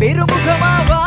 பெருமுகமாவா?